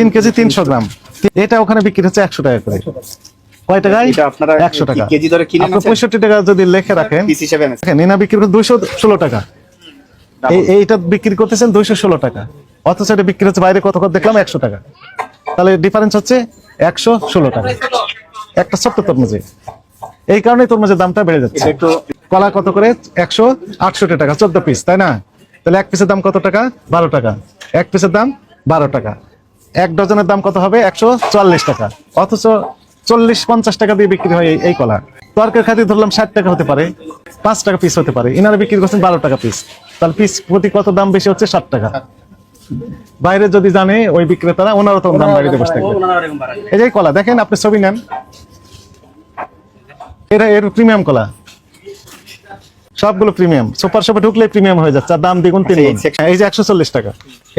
তিন কেজি তিনশো গ্রাম। এটা ওখানে বিক্রি হচ্ছে একশো টাকা করে। কয় টাকায় একশো টাকা। কেজি দরে কিনেন পঁয়ষট্টি টাকা যদি লেখে রাখেন বিক্রি করে দুইশো ষোলো টাকা। এইটা বিক্রি করতেছেন দুইশো ষোলো টাকা। অথচ এটা বিক্রি হচ্ছে বাইরে কত কত দেখলাম একশো টাকা। তাহলে ডিফারেন্স হচ্ছে একশো ষোলো টাকা। একটা ছোট্ট তরমুজে। এই কারণে তরমুজের দামটা বেড়ে যাচ্ছে। একটু কলা কত করে? একশো আটষট্টি টাকা চোদ্দ পিস তাই না? তাহলে এক পিসের দাম কত টাকা? বারো টাকা। এক পিসের দাম বারো টাকা। এক ডজনের দাম কত হবে? একশো চুয়াল্লিশ টাকা। অথচ চল্লিশ, পঞ্চাশ টাকা দিয়ে বিক্রি হয় এই- কলা। তরকারি খাতি ধরলাম ষাট টাকা হতে পারে, পাঁচ টাকা পিস হতে পারে। ইনারা বিক্রি করছেন বারো টাকা পিস তাহলে পিস প্রতি কত দাম বেশি হচ্ছে? ষাট টাকা। বাইরে যদি জানে ওই বিক্রেতারা ওনারও তো দাম বাড়িতে বসে থাকবে। এই যে কলা, দেখেন, আপনি ছবি নেন। এটা এর প্রিমিয়াম কলা। সবগুলো প্রিমিয়াম সুপার শপে ঢুকলে প্রিমিয়াম হয়ে যাচ্ছে আর দাম দ্বিগুণ তিন এই গুণ। এই যে একশো চল্লিশ টাকা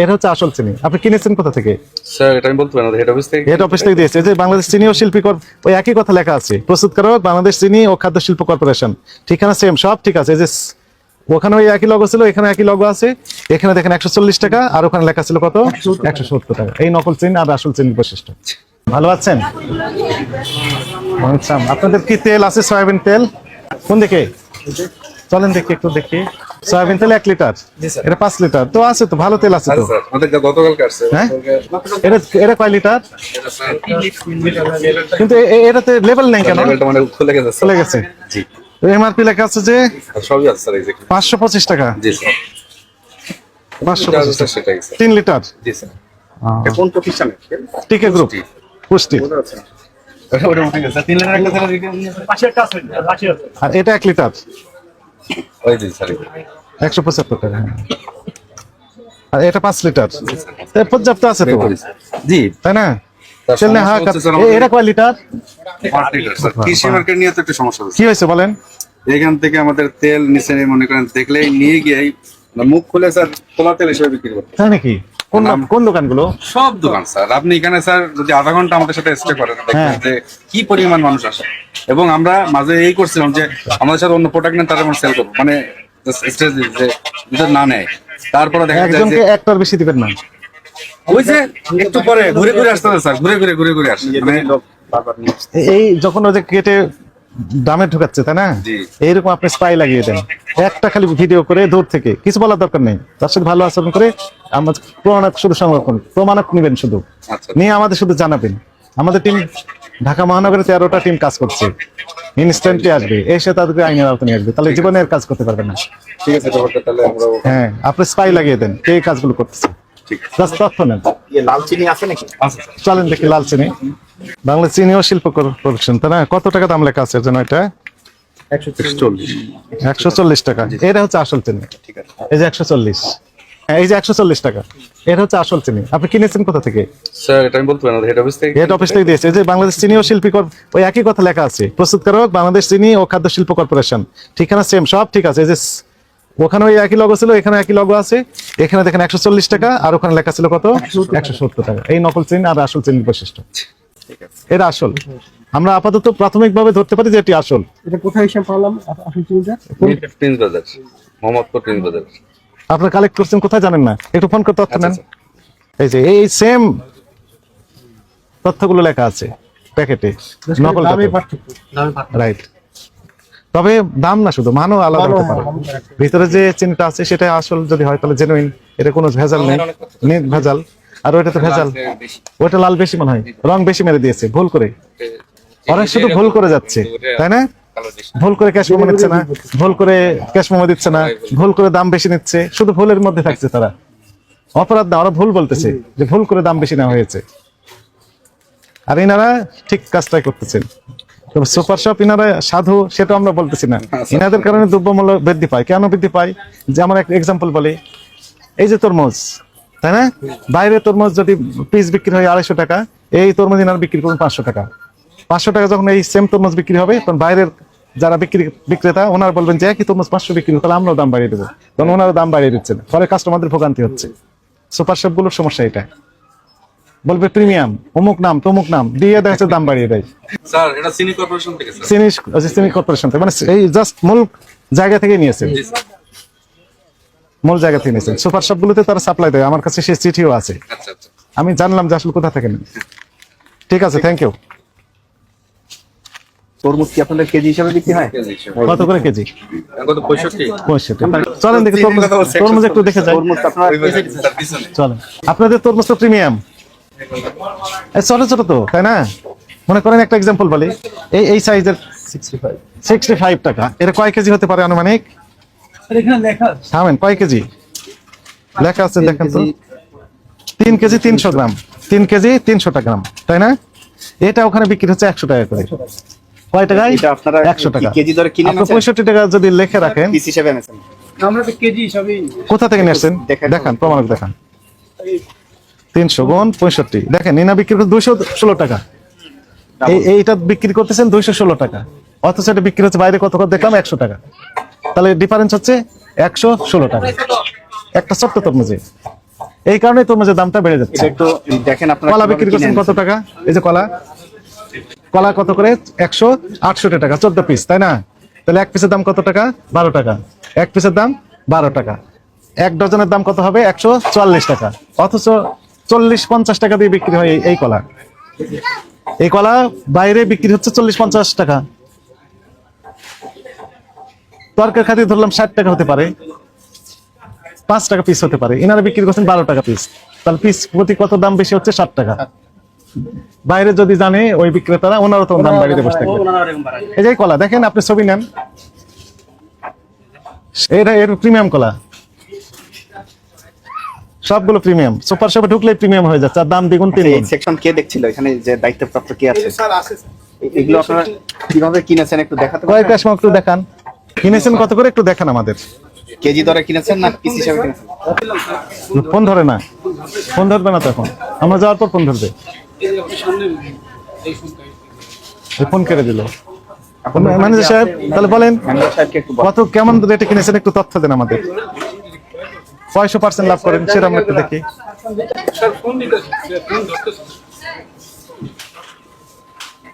এটা হচ্ছে আসল চিনি। আপনি কিনেছেন কোথা থেকে? স্যার এটা আমি বলতে পারি না হেড অফিস থেকে হেড অফিস থেকে দিয়েছে। এই যে বাংলাদেশ চিনি ও শিল্পী ওই একই কথা লেখা আছে প্রস্তুতকারক বাংলাদেশ চিনি ও খাদ্য শিল্প কর্পোরেশন। ঠিকানা সেম সব ঠিক আছে। এই যে ওখানে ওই একই লগো ছিল এখানে একই লগো আছে। এখানে দেখেন একশো চল্লিশ টাকা আর ওখানে লেখা ছিল কত? একশো সত্তর টাকা। এই নকল চিনি আর আসল চিনির বৈশিষ্ট্য। ভালো আছেন? আচ্ছা আপনাদের কি তেল আছে? সয়াবিন তেল? কোন দিকে? চলেন দেখি একটু দেখি। সয়াবিন তেল এক লিটার? এটা পাঁচ লিটার। তো আছে তো ভালো তেল আছে তো। হ্যাঁ? এটা এটা কয় লিটার? কিন্তু এটাতে লেভেল নেই কেন? লেভেলটা মানে খুলে গেছে চলে গেছে। এমআরপি লেখা আছে যে আর সবই আছে স্যার এক্স্যাক্টলি পাঁচশো পঁচিশ টাকা। পাঁচশো পঁচিশ টাকা। তিন লিটার? জি স্যার। এটা কোন প্রতিষ্ঠানে? টিকে গ্রুপ। পুষ্টি। ওটা উঠে গেছে তিন লাখ একটা স্যার আর এটা এক লিটার? ওই একশো পঁচাত্তর টাকা হ্যাঁ। আর এটা পাঁচ লিটার? পর্যাপ্ত আছে তো? জি তাই না? হ্যাঁ এটা কয় লিটার? কৃষি মার্কেট নিয়ে তো একটা সমস্যা কি হয়েছে বলেন? এখান থেকে আমাদের তেল নিচে মনে করেন দেখলেই নিয়ে গিয়ে মুখ খুলে স্যার তোলা তেল হিসেবে বিক্রি করতে তাই নাকি? কোন কোন দোকানগুলো? সব দোকান স্যার। আপনি এখানে স্যার যদি আধা ঘণ্টা আমাদের সাথে স্টে করেন দেখবেন হ্যাঁ। যে কি পরিমাণ মানুষ আসে। এবং আমরা মাঝে এই করছিলাম যে আমাদের সাথে অন্য প্রোডাক্ট নেন তারা আমরা সেল করব। মানে স্টেজ যে যদি না নেয়। তারপরে দেখা যায় একজনকে একটার বেশি দিবেন না। ওই যে একটু পরে ঘুরে ঘুরে আসতে হবে স্যার। ঘুরে ঘুরে ঘুরে ঘুরে আসে। মানে এই যখন ওই যে কেটে দামে ঢুকাচ্ছে তাই না? এইরকম আপনি স্পাই লাগিয়ে দেন। একটা খালি ভিডিও করে দূর থেকে। কিছু বলার দরকার নেই। তার সাথে ভালো আচরণ করে আমার প্রমাণক শুধু সংরক্ষণ প্রমাণক নিবেন শুধু। আচ্ছা। নিয়ে আমাদের শুধু জানাবেন। আমাদের টিম ঢাকা মহানগরে তেরোটা টিম কাজ করছে। ইনস্ট্যান্টলি আসবে। এসে তাদেরকে আইনের আওতায় নিয়ে আসবে। তাহলে জীবনে কাজ করতে পারবে না। ঠিক আছে হ্যাঁ আপনি স্পাই লাগিয়ে দেন। এই কাজগুলো করতেছে? জাস্ট তথ্য নেন। ইয়ে লাল চিনি আছে নাকি? আচ্ছা চলেন দেখি লাল চিনি। বাংলা চিনি ও শিল্প কর্পোরেশন তাই না? কত টাকা দাম লেখা আছে যেন এটা? একশো চল্লিশ। টাকা। এটা হচ্ছে আসল চিনি। এই যে একশো চল্লিশ। এই যে একশো চল্লিশ টাকা। এটা হচ্ছে আসল চিনি। আপনি কিনেছেন কোথা থেকে? স্যার এটা আমি বলতে পারি হেড অফিস থেকে হেড অফিস থেকে দিয়েছে। যে বাংলাদেশ চিনি ও শিল্পী কর- ওই একই কথা লেখা আছে। প্রস্তুতকারক বাংলাদেশ চিনি ও খাদ্য শিল্প কর্পোরেশন। ঠিকানা সেম সব ঠিক আছে। এই যে ওখানে ওই একই লগো ছিল এখানে একই লগো আছে। এখানে দেখেন একশো চল্লিশ টাকা আর ওখানে লেখা ছিল কত? একশো সত্তর টাকা। এই নকল চিনি আর আসল চিনির বৈশিষ্ট্য। এটা আসল। আমরা আপাতত প্রাথমিকভাবে ধরতে পারি যে এটি আসল। এটা কোথায় আসল চিনিটা প্রিন্স বাজার মোহাম্মদপুর প্রিন্স বাজার আপনারা কালেক্ট করছেন কোথায় জানেন না? একটু ফোন করে তথ্য আচ্ছা, নেন। এই যে এই সেম তথ্যগুলো লেখা আছে প্যাকেটে। নকল দামে পার্থক্য। রাইট তবে দাম না শুধু মানও আলাদা হতে পারে। ভিতরে যে চিনিটা আছে সেটা আসল যদি হয় তাহলে জেনুইন এটা কোনো ভেজাল নেই। নেই ভেজাল। আর ওইটা তো ভেজাল। ওইটা লাল বেশি মনে হয়। রং বেশি মেরে দিয়েছে ভুল করে। ওরা শুধু ভুল করে যাচ্ছে তাই না? ভুল করে ক্যাশ মোমো নিচ্ছে না ভুল করে ক্যাশ মোমো দিচ্ছে না ভুল করে দাম বেশি নিচ্ছে শুধু ভুলের মধ্যে থাকছে তারা। অপরাধ না ওরা ভুল বলতেছে যে ভুল করে দাম বেশি নেওয়া হয়েছে। আর এনারা ঠিক কাজটাই করতেছেন। তবে সুপার শপ ইনারা সাধু সেটা আমরা বলতেছি না। ইনাদের কারণে দ্রব্যমূল্য বৃদ্ধি পায়। কেন বৃদ্ধি পায়? যে আমার একটা এক্সাম্পল বলি এই যে তরমুজ তাই না? বাইরে তরমুজ যদি পিস বিক্রি হয় আড়াইশো টাকা এই তরমুজ ইনারা বিক্রি করুন পাঁচশো টাকা। পাঁচশো টাকা যখন এই সেম তরমুজ বিক্রি হবে তখন বাইরের যারা বিক্রি বিক্রেতা ওনারা বলবেন যে একই তরমুজ পাঁচশো বিক্রি তাহলে আমরাও দাম বাড়িয়ে দেবো। তখন ওনারা দাম বাড়িয়ে দিচ্ছেন। ফলে কাস্টমারদের ভোগান্তি হচ্ছে। সুপার শপগুলোর সমস্যা এটা। বলবে প্রিমিয়াম অমুক নাম তমুক নাম দিয়ে দেখা দাম বাড়িয়ে দেয়। স্যার এটা সিনি কর্পোরেশন থেকে স্যার। চিনি চিনি কর্পোরেশন থেকে মানে এই জাস্ট মূল জায়গা থেকে নিয়েছেন। মূল জায়গা থেকে নিয়েছেন। সুপার শপ গুলোতে তারা সাপ্লাই দেয় আমার কাছে সেই চিঠিও আছে। আচ্ছা আচ্ছা। আমি জানলাম যে আসলে কোথা থেকে নেন ঠিক আছে থ্যাংক ইউ তরমুজ কি আপনাদের কেজি হিসাবে বিক্রি হয়? কেজি হিসেবে। কত করে কেজি? এখন তো পঁয়ষট্টি। পঁয়ষট্টি চলেন দেখি তরমুজ তরমুজ একটু দেখে যাই। তরমুজ আপনার ওই বাজারে তার পিছনে। চলেন। আপনাদের তরমুজ তো প্রিমিয়াম। ছোট ছোট তো তাই না? মনে করেন একটা এক্সাম্পল বলি। এই এই সাইজের সিক্সটি ফাইভ টাকা। এটা কয় কেজি হতে পারে আনুমানিক? এখানে লেখা আছে। থামেন কয় কেজি? লেখা আছে দেখেন তো। তিন কেজি তিনশো গ্রাম। তিন কেজি তিনশোটা গ্রাম তাই না? এটা ওখানে বিক্রি হচ্ছে একশো টাকা করে। কয় টাকায় এটা আপনারা একশো টাকা। কেজি দরে কিনে? পঁয়ষট্টি টাকা যদি লেখে রাখেন। পিস হিসেবে এনেছেন। আমরা তো কেজি কোথা থেকে নিয়ে আসছেন? দেখেন। দেখান প্রমাণ দেখান। তিনশো গুণ পঁয়ষট্টি। দেখেন নিনা বিক্রি করছে দুইশো ষোলো টাকা। এইটা বিক্রি করতেছেন দুইশো ষোলো টাকা। অথচ এটা বিক্রি হচ্ছে বাইরে কত কত দেখলাম একশো টাকা। তাহলে ডিফারেন্স হচ্ছে একশো ষোলো টাকা। একটা ছোট্ট তরমুজে। এই কারণে তরমুজের দামটা বেড়ে যাচ্ছে। দেখেন কলা বিক্রি করছেন কত টাকা? এই যে কলা। কলা কত করে? একশো আটষট্টি টাকা চোদ্দ পিস তাই না? তাহলে এক পিসের দাম কত টাকা? বারো টাকা। এক পিসের দাম বারো টাকা। এক ডজনের দাম কত হবে? একশো চুয়াল্লিশ টাকা। অথচ চল্লিশ পঞ্চাশ টাকা দিয়ে বিক্রি হয় এই- কলা। এই কলা বাইরে বিক্রি হচ্ছে চল্লিশ পঞ্চাশ টাকা। তরকার খাতির ধরলাম ষাট টাকা হতে পারে। পাঁচ টাকা পিস হতে পারে। এনারা বিক্রি করছেন বারো টাকা পিস তাহলে পিস প্রতি কত দাম বেশি হচ্ছে? ষাট টাকা। বাইরে যদি জানে ওই বিক্রেতারা, ওনারও তো দাম বাড়িতে বসে থাকবে এই যে কলা, দেখেন আপনি ছবি নেন। এটা এর প্রিমিয়াম কলা। সবগুলো প্রিমিয়াম সুপার শপে ঢুকলে প্রিমিয়াম হয়ে যাচ্ছে আর দাম দ্বিগুণ তিন এই গুণ সেকশন কে দেখছিল? এখানে যে দায়িত্বপ্রাপ্ত কে আছে? এ- এগুলো আপনারা কীভাবে কিনেছেন একটু দেখাতে কয়েক পারবেন কাশমা একটু দেখান। কিনেছেন কত করে? একটু দেখান আমাদের। কেজি দরে কিনেছেন না পিস হিসাবে কিনেছেন? ফোন ধরে না। ফোন ধরবে না তখন আমরা যাওয়ার পর ফোন ধরবে। এই ফোন কেড়ে দিল। ম্যানেজার সাহেব তাহলে বলেন। কত কেমন রেটে কিনেছেন? একটু তথ্য দেন আমাদের। কয়শো পার্সেন্ট লাভ করেন সেটা আমরা একটু দেখি।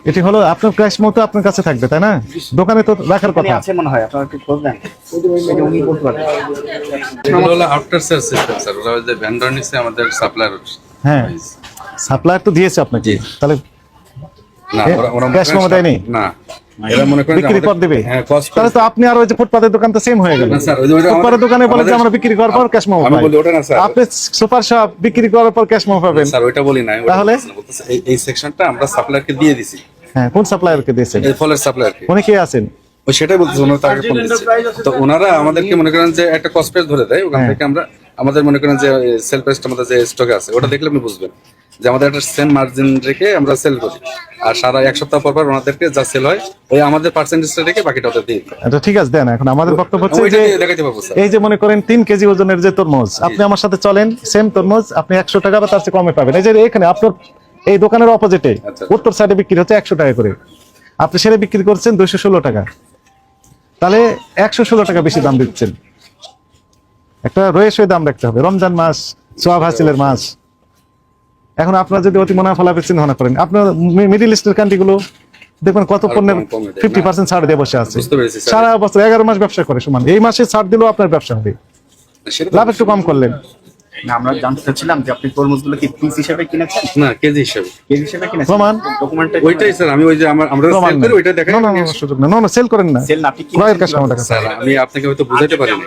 এটি হলো আপনার ক্যাশ মতো আপনার কাছে থাকবে তাই না? দোকানে তো রাখার কথা। আছে মনে হয় আপনারা একটু খোঁজ উনি বলতে হলো আফটার সেল সিস্টেম স্যার ওরা যে ভেন্ডর নিচ্ছে আমাদের সাপ্লায়ার হ্যাঁ সাপ্লায়ার তো দিয়েছে আপনাকে। তাহলে না ওরা cash দেয়নি? না। এরা মনে করেন বিক্রি পর দেবে। হ্যাঁ তাহলে তো আপনি আর ওই যে ফুটপাতের দোকান তো সেম হয়ে গেল। না, স্যার, ওই যে ওইটা ফুটপাতের আমাদের- দোকানে বলে যে আমরা বিক্রি করার পর ক্যাশ মোমো আমি বলি ওটা না, স্যার। আপনি সুপার শপ বিক্রি করার পর ক্যাশ মোমো পাবেন। স্যার ওইটা বলি না তাহলে? বলতেছি না, বলতেছি এই- এই সেকশনটা আমরা সাপ্লায়ারকে দিয়ে দিছি। হ্যাঁ কোন সাপ্লায়ারকে দিয়েছেন? এই ফলের সাপ্লায়ারকে উনি কে আছেন? ওই সেটাই বলতেছি ওনারা তাকে ফোন দিচ্ছে তো ওনারা আমাদেরকে মনে করেন যে একটা কস্ট ধরে দেয় ওখান হ্যাঁ। থেকে আমরা আমাদের মনে করেন যে সেল প্রাইসটা আমাদের যে স্টকে আছে ওটা দেখলে আপনি বুঝবেন যে আমাদের একটা সেম মার্জিন রেখে আমরা সেল করি। আর সারা এক সপ্তাহ পর পর ওনাদেরকে যা সেল হয় ওই আমাদের পার্সেন্টেজটা রেখে বাকিটা ওদের দিই। এটা ঠিক আছে দেন এখন আমাদের বক্তব্য হচ্ছে যে এই যে মনে করেন তিন কেজি ওজনের যে তরমুজ আপনি আমার সাথে চলেন সেম তরমুজ আপনি একশো টাকা বা তার চেয়ে কমে পাবেন। এই যে এখানে আপনার এই দোকানের অপোজিটে আচ্ছা। উত্তর সাইডে বিক্রি হচ্ছে একশো টাকা করে। আপনি সেটা বিক্রি করছেন দুইশো ষোলো টাকা। তাহলে একশো ষোলো টাকা বেশি দাম দিচ্ছেন। একটা রয়েস হয়ে দাম রাখতে হবে। রমজান মাস সোয়াব হাসিলের মাস। এখন আপনার যদি অতি মুনাফা লাভের চিন্তা ভাবনা করেন আপনার মিডিল ইস্টের কান্ট্রি গুলো দেখবেন কত পণ্যের ফিফটি পার্সেন্ট ছাড় দিয়ে বসে আছে। সারা বছর এগারো মাস ব্যবসা করে সমান। এই মাসে ছাড় দিলেও আপনার ব্যবসা হবে। লাভ একটু কম করলেন। না আমরা জানতে চাচ্ছিলাম যে আপনি তরমুজগুলো কি পিস হিসেবে কিনেছেন? না কেজি হিসাবে। কেজি হিসেবে কিনেছেন? প্রমাণ? ডকুমেন্টে ওইটাই স্যার আমি ওই যে আমার আমরা সেল করি ওইটা দেখাই। না, না, না, না, সুযোগ না, না, sell করেন না। সেল না আপনি ক্রয়ের কাস্টমার স্যার আমি আপনাকে হয়তো পারিনি।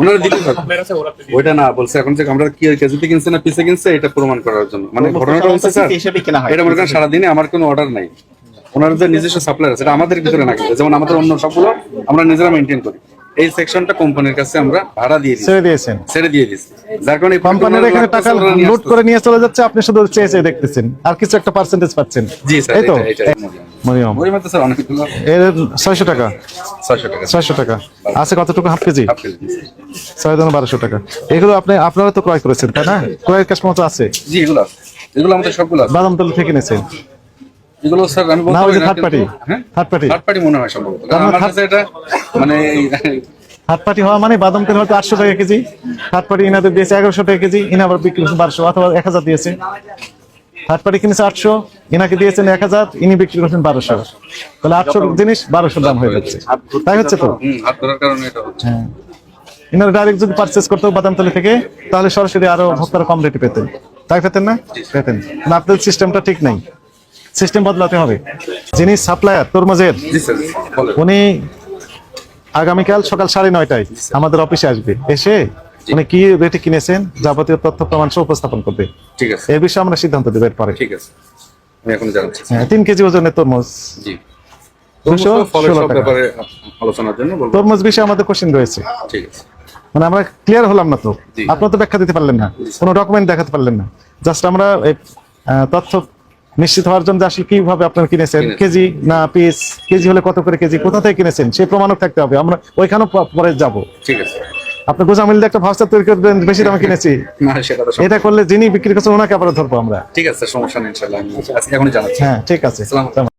ওনারা দিতে ওইটা না বলছে এখন যে আমরা কি কেজিতে কিনছে না পিসে কিনছে এটা প্রমাণ করার জন্য। মানে ঘটনাটা হচ্ছে স্যার হয়। এটা মনে করেন সারাদিনে আমার কোনো অর্ডার নাই। ওনার যে নিজস্ব সাপ্লায়ার আছে এটা আমাদের ভিতরে না যেমন আমাদের অন্য সবগুলো আমরা নিজেরা মেনটেন করি। এই সেকশনটা কোম্পানির কাছে আমরা ভাড়া দিয়ে ছেড়ে দিয়েছেন। ছেড়ে দিয়ে দিচ্ছি যার কারণে কোম্পানির এখানে টাকা লুট করে নিয়ে চলে যাচ্ছে আপনি শুধু চেয়ে চেয়ে দেখতেছেন। আর কিছু একটা পার্সেন্টেজ পাচ্ছেন। জি স্যার এই তো? মরিয়ম। ওই স্যার অনেকগুলো এর ছয়শো টাকা। ছয়শো টাকা। ছয়শো টাকা। আছে কতটুকু? Half KG? Half KG. দিচ্ছি। ছয় জন বারোশো টাকা। এগুলো আপনি আপনারা তো ক্রয় করেছেন তাই না? ক্রয়ের কাস্টমার তো আছে। জি এগুলো এগুলো আমাদের সবগুলো বাদামতলি থেকে নিয়েছেন। এগুলো স্যার আমি বলতে পারি party। হ্যাঁ? Third party। থার্ড পার্টি মনে হয় সম্ভবত। কারণ মানে আমার কাছে এটা মানে হাত পাটি হওয়া মানে বাদাম তেল হয়তো আটশো টাকা কেজি হাত পাটি ইনাদের দিয়েছে এগারোশো টাকা কেজি ইনা আবার বিক্রি করছে বারোশো অথবা এক হাজার দিয়েছে। হাত পাটি কিনেছে আটশো ইনাকে দিয়েছেন এক হাজার ইনি বিক্রি করছেন বারোশো। তাহলে আটশো জিনিস বারোশো দাম হয়ে যাচ্ছে। তাই হচ্ছে তো? হচ্ছে। হ্যাঁ। ইনারা ডাইরেক্ট যদি পারচেস করতো বাদামতলি থেকে তাহলে সরাসরি আরও ভক্তরা কম রেটে পেতেন। তাই পেতেন না? পেতেন। না আপনাদের সিস্টেমটা ঠিক নাই। সিস্টেম বদলাতে হবে। যিনি সাপ্লায়ার তরমুজের উনি আগামীকাল সকাল সাড়ে নয়টায় আমাদের অফিসে আসবে। এসে উনি কি রেটে কিনেছেন যাবতীয় তথ্য প্রমাণ সহ উপস্থাপন করবে। ঠিক আছে। এর বিষয়ে আমরা সিদ্ধান্ত দেবো এরপরে। ঠিক আছে। আমি এখন জানাচ্ছি হ্যাঁ, তিন কেজি ওজনের তরমুজ। জি। তরমুজ বিষয়ে আমাদের কোশ্চেন রয়েছে। ঠিক আছে। মানে আমরা ক্লিয়ার হলাম না তো। আপনার তো ব্যাখ্যা দিতে পারলেন না। কোনো ডকুমেন্ট দেখাতে পারলেন না। জাস্ট আমরা তথ্য নিশ্চিত হওয়ার জন্য আসলে কীভাবে আপনার কিনেছেন। কেজি না পিস কেজি হলে কত করে কেজি? কোথা থেকে কিনেছেন? সেই প্রমাণক থাকতে হবে। আমরা ওইখানেও পরে যাব। ঠিক আছে। আপনি গোজামিল দিয়ে একটা ভাষা তৈরি করবেন বেশি দামে কিনেছি। এটা করলে যিনি বিক্রি করছেন ওনাকে আবার ধরবো আমরা। ঠিক আছে সমস্যা নেই জানাচ্ছি। হ্যাঁ ঠিক আছে।